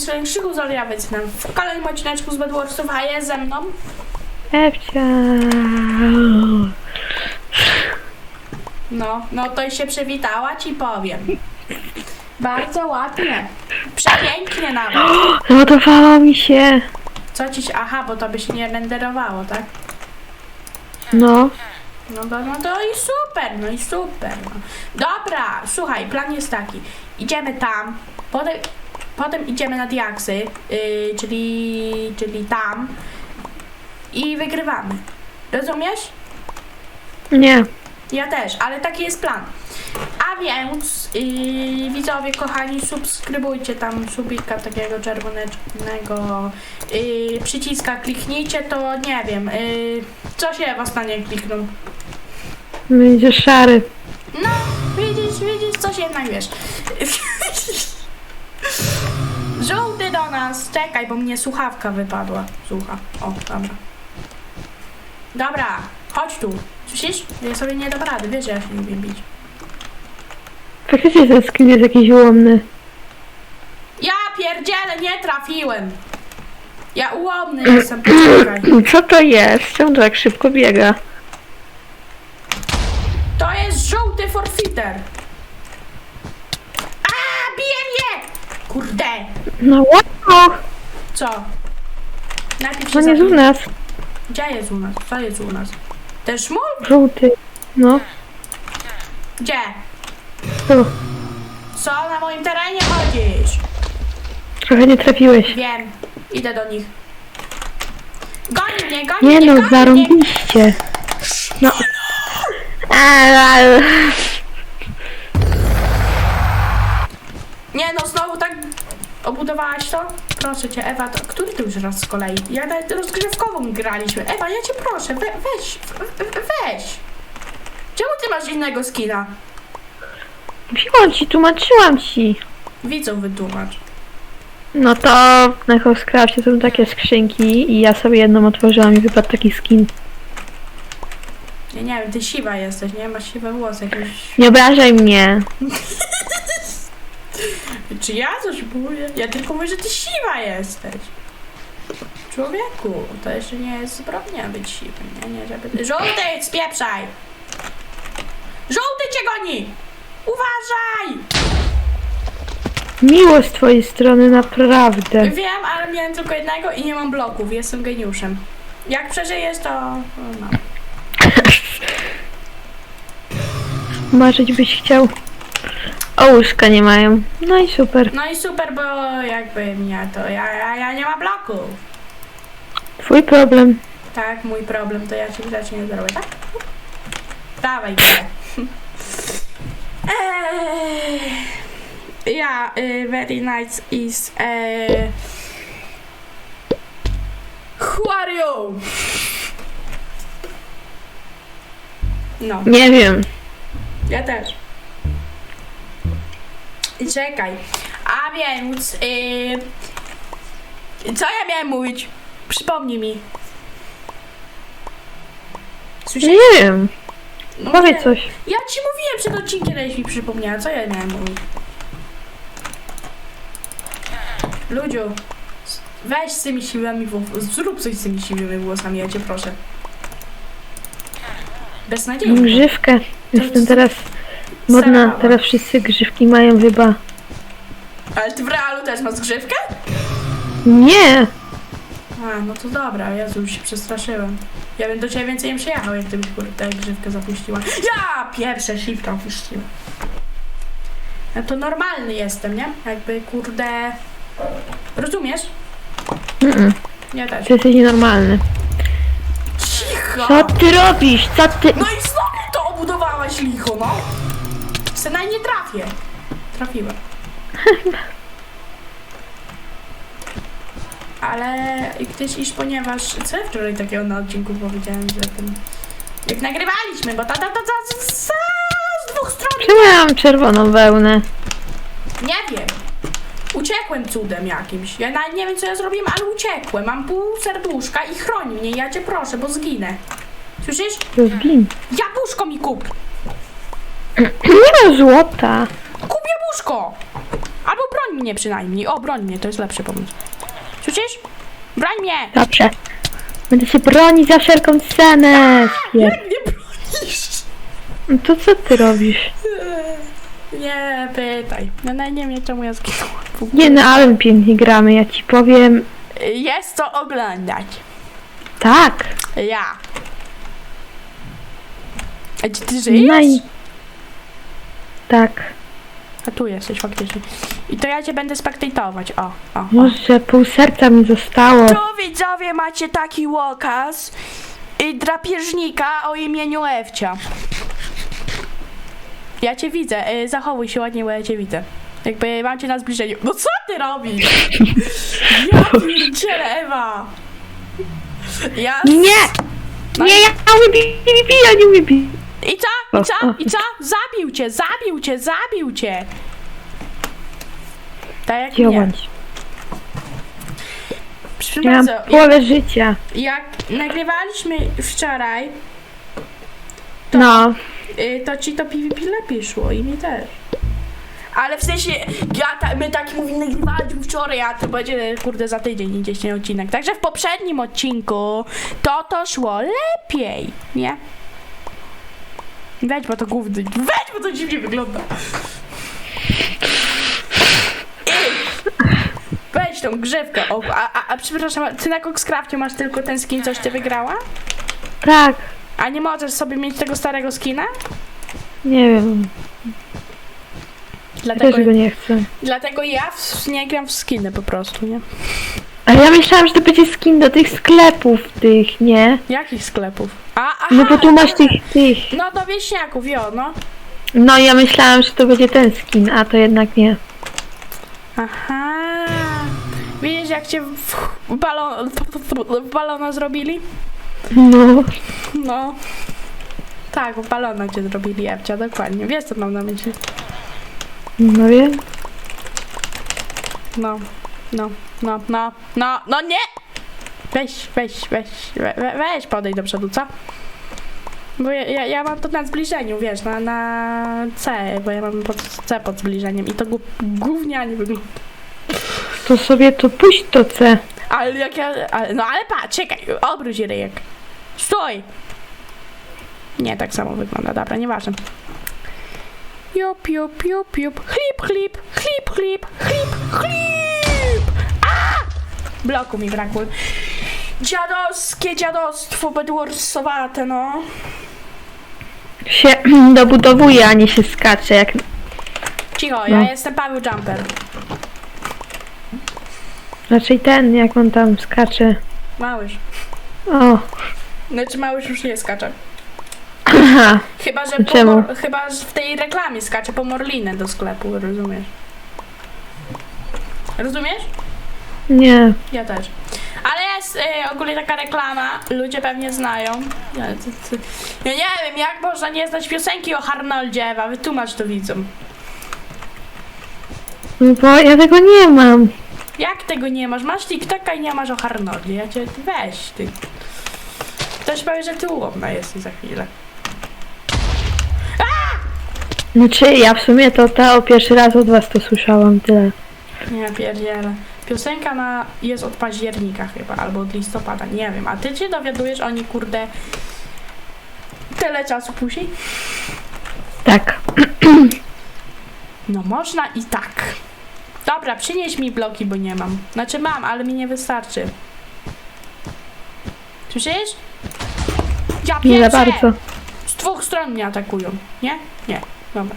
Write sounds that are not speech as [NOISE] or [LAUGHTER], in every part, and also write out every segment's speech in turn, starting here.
z Krzyku Zoliawiec w kolejnym odcineczku z Bedwarsów, a jest ze mną Ewcia. No, no to się przywitała, ci powiem. Bardzo ładnie. Przepięknie nawet. Załadowało mi się. Co ci się... Aha, bo to by się nie renderowało, tak? No. No, to, no to i super, no i super. No. Dobra, słuchaj, plan jest taki. Idziemy tam, potem, potem idziemy na diaksy, yy, czyli, czyli tam i wygrywamy. Rozumiesz? Nie. Ja też, ale taki jest plan. A więc, yy, widzowie kochani, subskrybujcie tam subika takiego czerwonego yy, przyciska, kliknijcie to, nie wiem, yy, co się was stanie klikną. Będzie szary. No, widzisz, widzisz, coś jednak wiesz. [LAUGHS] Czekaj, bo mnie słuchawka wypadła. Słucha, o, dobra. Dobra, chodź tu. Słyszysz? Ja sobie nie dam rady, wiesz, że ja się lubię bić. Faktycznie ten skin jest jakiś ułomny. Ja pierdzielę, nie trafiłem. Ja ułomny jestem, poczekaj. [CLEARS THROAT] Co to jest? Czemu tak szybko biega? To jest żółty forfiter. A, bije mnie! Kurde, No wow! co? Najpierw się nie z u nas. Gdzie jest u nas? Co jest u nas? Ten szmul? Żółty. No. Gdzie? Tu. Co na moim terenie chodzisz? Trochę nie trafiłeś. Wiem. Idę do nich. Goni mnie, goni Nie mnie, no, goni mnie. zarąbiście. No. Ale- Nie no, znowu tak obudowałaś to? Proszę cię, Ewa, to, który ty już raz z kolei? Ja nawet rozgrywkową graliśmy. Ewa, ja cię proszę, we, weź, we, weź. Czemu ty masz innego skina? Mówiłam ci, tłumaczyłam ci. Widzą wytłumacz. No to na Hostcrafcie są takie skrzynki i ja sobie jedną otworzyłam i wypadł taki skin. Ja nie wiem, ty siwa jesteś, nie? Masz siwe włosy jakieś... Nie obrażaj mnie. [LAUGHS] Czy ja coś mówię? Ja tylko mówię, że ty siwa jesteś. Człowieku, to jeszcze nie jest zbrodnia być siwym, nie? nie żeby... Żółty, spieprzaj! Żółty cię goni! Uważaj! Miło z twojej strony, naprawdę. Wiem, ale miałem tylko jednego i nie mam bloków, jestem geniuszem. Jak przeżyjesz, to... No. Marzyć byś chciał. O, łóżka nie mają. No i super. no i super, bo jakby mnie to... Ja, ja, ja nie mam bloków. Twój problem. Tak, mój problem, to ja ci grać nie zrobię, tak? Dawaj. Eee, Ja, y, very nice is... Who are you? No, Nie wiem. ja też. Czekaj. A więc... Y, co ja miałem mówić? Przypomnij mi. Słyszysz? Nie wiem. No Powiedz coś. Ja ci mówiłem przed odcinkiem, żeś mi przypomniała, co ja miałem mówić. Ludziu, weź z tymi siwymi włosami, zrób coś z tymi siwymi włosami, ja cię proszę. Beznadziejnie. Grzywkę. Jestem jest- teraz modna. Teraz wszyscy grzywki mają chyba. Ale ty w realu też masz grzywkę? Nie. A, no to dobra, Jezu, już się przestraszyłem. Ja bym do ciebie więcej nie przyjechał, jak ty byś kurde grzywkę zapuściła. Ja pierwsze shifta opuściłem. Ja to normalny jestem, nie? Jakby kurde... Rozumiesz? Mm-mm. Ja też. Ty jesteś nienormalny. Cicho! Co ty robisz? Co ty... No i znowu to obudowałaś licho, no! Se na nie trafię. Trafiłem. Ale gdzieś iż ponieważ... Co ja wczoraj takiego na odcinku powiedziałem, że tym... Jak nagrywaliśmy, bo ta ta ta ta z, dwóch stron... Czemu ja mam czerwoną wełnę? Nie wiem. Uciekłem cudem jakimś. Ja nawet nie wiem co ja zrobiłem, ale uciekłem. Mam pół serduszka i chroń mnie. Ja cię proszę, bo zginę. Słyszysz? To zgin. Jabłuszko mi kup! Nie ma złota. Kup jabłuszko! Albo broń mnie przynajmniej. O, broń mnie, to jest lepszy pomysł. Słyszysz? Broń mnie! Dobrze. Będę się bronić za wszelką cenę. [LAUGHS] Jak mnie bronisz? No To co ty robisz? Nie pytaj. No no, nie wiem czemu ja w ogóle. Nie no, ale pięknie gramy, ja ci powiem. Jest co oglądać. Tak. Ja. A gdzie ty żyjesz? No i... Tak. A tu jesteś faktycznie. I to ja cię będę spektatować. O, o. o. Może pół serca mi zostało. Tu widzowie macie taki łokaz i drapieżnika o imieniu Ewcia. Ja cię widzę, y, zachowuj się ładnie, bo ja cię widzę. Jakby mam cię na zbliżeniu. No co ty robisz? Ja [LAUGHS] pierdzielę, Ewa! Ja... Nie! Nie, ja nie umiem ja nie umiem I co? I co? I co? Zabił cię, zabił cię, zabił cię! Tak jak mnie. działać. Bardzo, jak, połowę życia. jak nagrywaliśmy wczoraj, No. Y, to ci to PvP lepiej szło i mi też. Ale w sensie, ja ta, my tak mówimy, nagrywaliśmy wczoraj, a to będzie kurde za tydzień gdzieś ten odcinek. Także w poprzednim odcinku to to szło lepiej, nie? Weź, bo to gówno, weź, bo to dziwnie wygląda. Weź tą grzewkę, o, a, a, a przepraszam, ty na Coxcrafcie masz tylko ten skin, coś ty wygrała? Tak. A nie możesz sobie mieć tego starego skina? Nie wiem. Dlatego, Też go nie chcę. dlatego ja w, nie gram w skiny po prostu, nie? A ja myślałam, że to będzie skin do tych sklepów tych, nie? Jakich sklepów? A, aha, No bo tu masz tych, tych. No do wieśniaków, jo, no. No ja myślałam, że to będzie ten skin, a to jednak nie. Aha. Widzisz jak cię w, w, balon, w balona zrobili? No. No. Tak, w balona cię zrobili, Ewcia, dokładnie. Wiesz co mam na myśli. No wiem. No, no, no, no, no, no nie! Weź, weź, weź, we, we, weź podejdź do przodu, co? Bo ja, ja, ja mam to na zbliżeniu, wiesz, na, na C, bo ja mam pod C pod zbliżeniem i to gó- gównianie wygląda. To sobie to puść to C. Ale jak ja, ale, no ale patrz, czekaj, obróć ryjek. Stój! Nie, tak samo wygląda, dobra, nieważne. Jup, jup, jup, jup, chlip, chlip, chlip, chlip, chlip, chlip! A! Bloku mi brakło. Dziadowskie dziadostwo bedwarsowate, no. Się [CLEARS THROAT] dobudowuje, a nie się skacze jak... Cicho, ja No. jestem Paweł Jumper. Raczej ten, jak on tam skacze. Małyż. O. Znaczy małyż już nie skacze. Aha. Chyba, że, po Czemu? mor- chyba, że w tej reklamie skacze po morlinę do sklepu, rozumiesz? Rozumiesz? Nie. Ja też. Jest y, ogólnie taka reklama, ludzie pewnie znają. Ja, to, to, ja nie wiem, jak można nie znać piosenki o Harnoldzie, Ewa, wytłumacz to widzom. No bo ja tego nie mam. Jak tego nie masz? Masz TikToka i nie masz o Harnoldzie, ja cię, weź ty. Ktoś powie, że ty ułomna jesteś za chwilę. Znaczy, ja w sumie to ta pierwszy raz od was to słyszałam, tyle. Nie pierdzielę. Piosenka na, jest od października chyba, albo od listopada, nie wiem. A ty się dowiadujesz o niej, kurde, tyle czasu później? Tak. No można i tak. Dobra, przynieś mi bloki, bo nie mam. Znaczy mam, ale mi nie wystarczy. Słyszysz? Ja Nie za bardzo. Z dwóch stron mnie atakują. Nie? Nie. Dobra.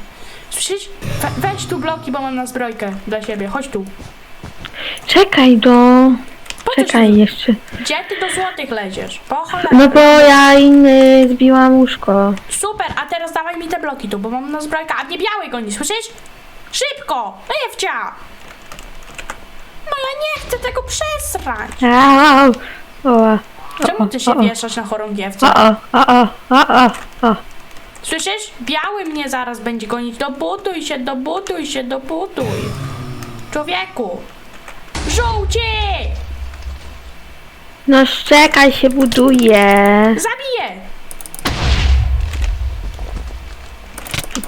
Słyszysz? We, weź tu bloki, bo mam na zbrojkę dla siebie. Chodź tu. Czekaj do... Po co Czekaj jeszcze. Gdzie ty do złotych leziesz? Po cholerę. No bo ja inny zbiłam łóżko. Super, a teraz dawaj mi te bloki tu, bo mam na zbrojkę. A mnie białej goni, słyszysz? Szybko! Ewcia! No ja nie chcę tego przesrać. Au. O, Czemu ty się wieszasz na chorągiewce? o, o, o, o, o, o. Słyszysz? Biały mnie zaraz będzie gonić. Dobuduj się, dobuduj się, dobuduj. Człowieku! Żółci! No szczekaj się buduje. Zabiję!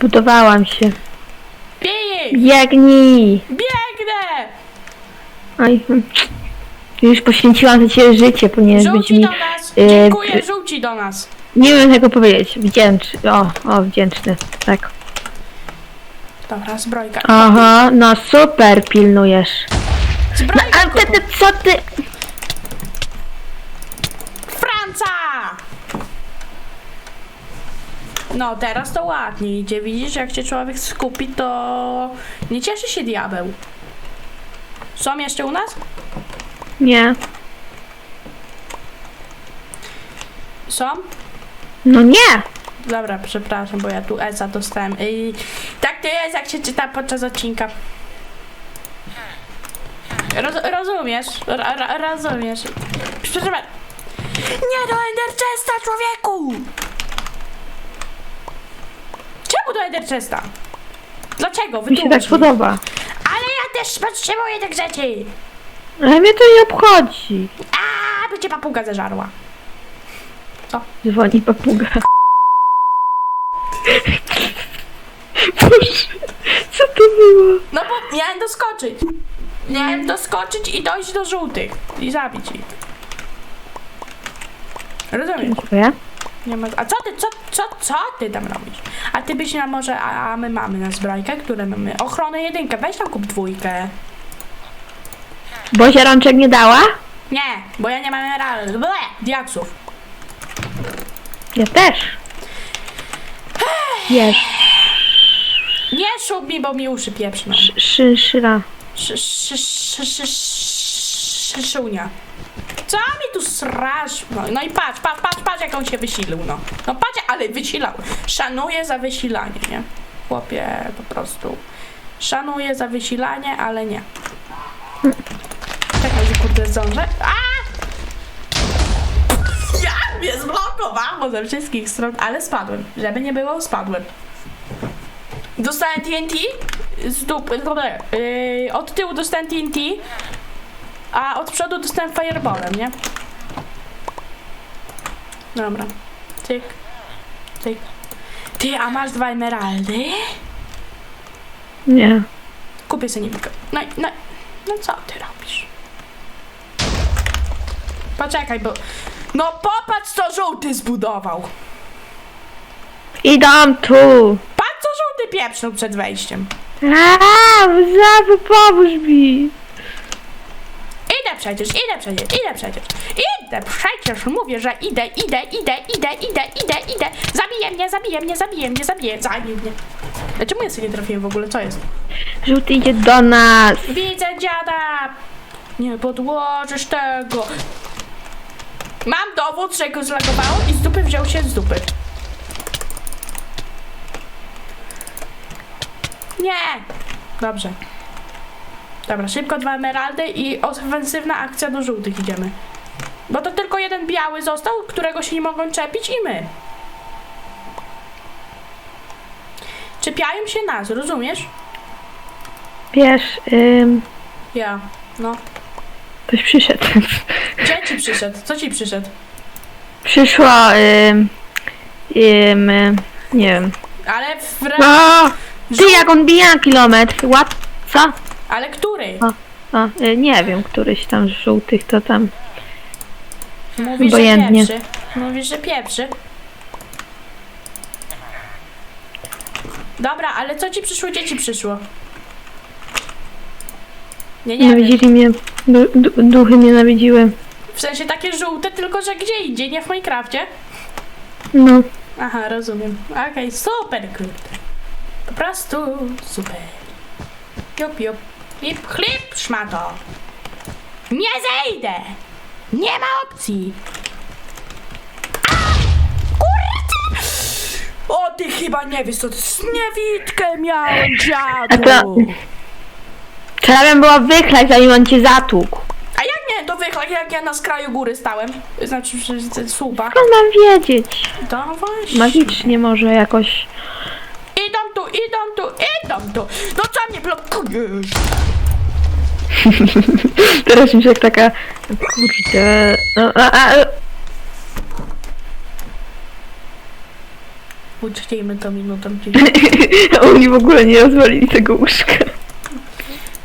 Budowałam się. Bij! Biegnij! Biegnę! Oj, hmm. już poświęciłam za ciebie życie, być Żółci mi... do nas! e, Dziękuję, żółci do nas! Nie wiem tego powiedzieć. Wdzięczny. O, o, wdzięczny. Tak. Dobra, zbrojka. Aha, no super pilnujesz. No, ale ty, ty, co ty? Franca! No, teraz to ładnie idzie. Widzisz, jak się człowiek skupi, to nie cieszy się diabeł. Są jeszcze u nas? Nie. Są? No nie! Dobra, przepraszam, bo ja tu Esa dostałem. I tak to jest, jak się czyta podczas odcinka. Roz, rozumiesz? Ra, ra, rozumiesz? Przepraszam. Nie do Enderchesta, człowieku! Czemu do Enderchesta? Dlaczego? Mi się tak Wytłumacz mi. podoba. Ale ja też potrzebuję tych rzeczy! Ale mnie to nie obchodzi. A, by cię papuga zeżarła. Dzwoni papuga. [LAUGHS] Boże, co to było? No bo miałem doskoczyć. Miałem doskoczyć i dojść do żółtych. I zabić ich. Rozumiesz? Dziękuję. Nie ma... A co ty, co, co, co ty tam robisz? A ty byś na może, a, a my mamy na zbrojkę, które mamy. Ochronę jedynkę, weź tam kup dwójkę. Bo się rączek nie dała? Nie, bo ja nie mam emerald. Ble, diaksów. Ja też. Jest. Nie szub mi, bo mi uszy pieprzną. Szy, szyra. Szy- szy- szy- szy- szy- Szyszunia. Co mi tu srasz? No, no i patrz, patrz, patrz, patrz jak on się wysilił, no. No patrz, ale wysilał. Szanuję za wysilanie, nie? Chłopie, po prostu. Szanuję za wysilanie, ale nie. Czekaj, że kurde zdążę. A! Ja mnie zblokowało ze wszystkich stron, ale spadłem. Żeby nie było, spadłem. Dostałem TNT z dupy, yy, od tyłu dostałem TNT, a od przodu dostałem fireballem, nie? Dobra. Tyk. Tyk. Ty, a masz dwa emeraldy? Nie. Kupię sobie niewidkę. No, i- no, no co ty robisz? Poczekaj, bo... No popatrz, co żółty zbudował. Idą tu. Patrz, co żółty pieprznął przed wejściem. Aaa, Zawy, pomóż mi. Idę przecież, idę przecież, idę przecież, idę przecież, mówię, że idę, idę, idę, idę, idę, idę, idę, zabiję mnie, zabiję mnie, zabiję mnie, zabiję, zabił mnie. A czemu ja sobie nie trafiłem w ogóle, co jest? Żółty idzie do nas. Widzę dziada! Nie podłożysz tego. Mam dowód, że go zlagowało i z dupy wziął się z dupy. Nie! Dobrze. Dobra, szybko dwa emeraldy i ofensywna akcja do żółtych idziemy. Bo to tylko jeden biały został, którego się nie mogą czepić i my. Czepiają się nas, rozumiesz? Wiesz, ym, Ja, no. ktoś przyszedł. Gdzie ci przyszedł? Co ci przyszedł? Przyszło, ym, ym, y, nie wiem. Ale w re... ty jak on bija kilometr. Łap, co? Ale który? O, y, nie wiem, któryś tam z żółtych to tam. Mówisz, Obojętnie. że pieprzy. Mówisz, że pieprzy. Dobra, ale co ci przyszło? Gdzie ci przyszło? Nie, nie wiem. Nienawidzili mnie, du, du, duchy mnie nawiedziły. W sensie takie żółte, tylko że gdzie indziej, nie w Minecrafcie? No, Aha, rozumiem. Okej, super, kurde. Po prostu super. Jup, jup. Chlip, chlip, szmato. Nie zejdę! Nie ma opcji! Kurde! O, ty chyba nie wiesz, co to jest niewidkę miałem, A to- dziadu! trzeba bym była wychlać, zanim on cię zatłukł. A jak nie, to wychlak, jak ja na skraju góry stałem? Znaczy, że że słupa. Skąd mam wiedzieć? To właśnie. Magicznie może jakoś. Idą tu, idą tu, No co mnie blokujesz? [LAUGHS] Teraz mi się jak taka. Kurde. No, a, a, uczcijmy to minutą. [LAUGHS] A oni w ogóle nie rozwalili tego łóżka.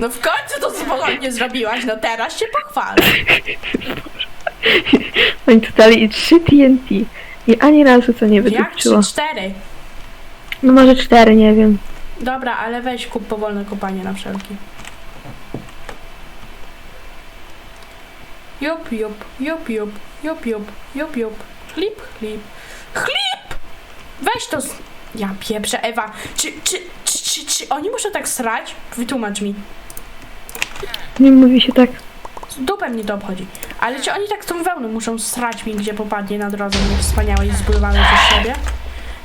No w końcu to porządnie zrobiłaś, no teraz się pochwalę. [LAUGHS] Oni tu dali 3 TNT. I ani razu to nie Jak trzy, cztery? No może 4, nie wiem. Dobra, ale weź kup powolne kopanie na wszelki. Jup, jup, jup, jup, jup, jup, jup, jup. Chlip, chlip. Chlip! Weź to z... Ja pieprzę, Ewa. Czy, czy, czy, czy, czy oni muszą tak srać? Wytłumacz mi. Nie mówi się tak. Z dupę mnie to obchodzi. Ale czy oni tak tą wełnę muszą srać mi, gdzie popadnie na drodze mnie wspaniałej zbudowanej przez siebie?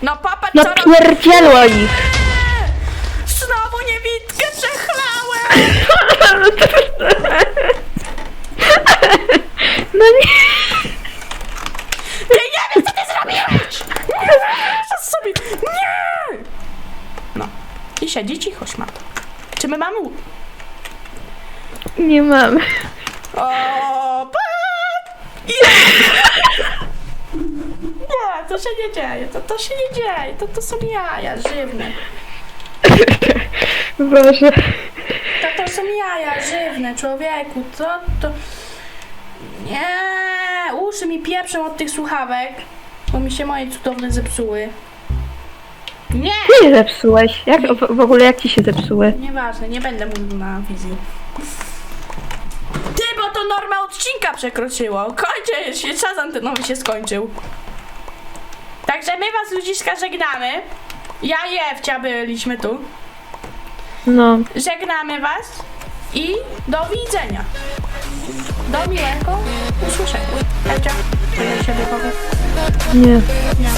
No popatrz, No co robi... pierdzielło ich! No nie! Ja nie wiem, co ty zrobiłeś! Nie! Co sobie... Nie! No. I siedzi cicho, szmat. Czy my mamy... Nie mam. O, pa! Nie! Nie, to się nie dzieje, to, to się nie dzieje, to, to są jaja żywne. Boże. Są jaja żywne, człowieku, to, to... Nie, uszy mi pieprzą od tych słuchawek, bo mi się moje cudowne zepsuły. Nie! Ty je zepsułeś. Jak, w, w ogóle jak ci się zepsuły? Nieważne, nie będę mówił na wizji. Ty, bo to norma odcinka przekroczyło. Kończę się, czas antenowy się skończył. Także my was ludziska żegnamy. Ja i Ewcia byliśmy tu. No. Żegnamy Was i do widzenia. Do miłego usłyszenia. Edzia. Nie. Nie.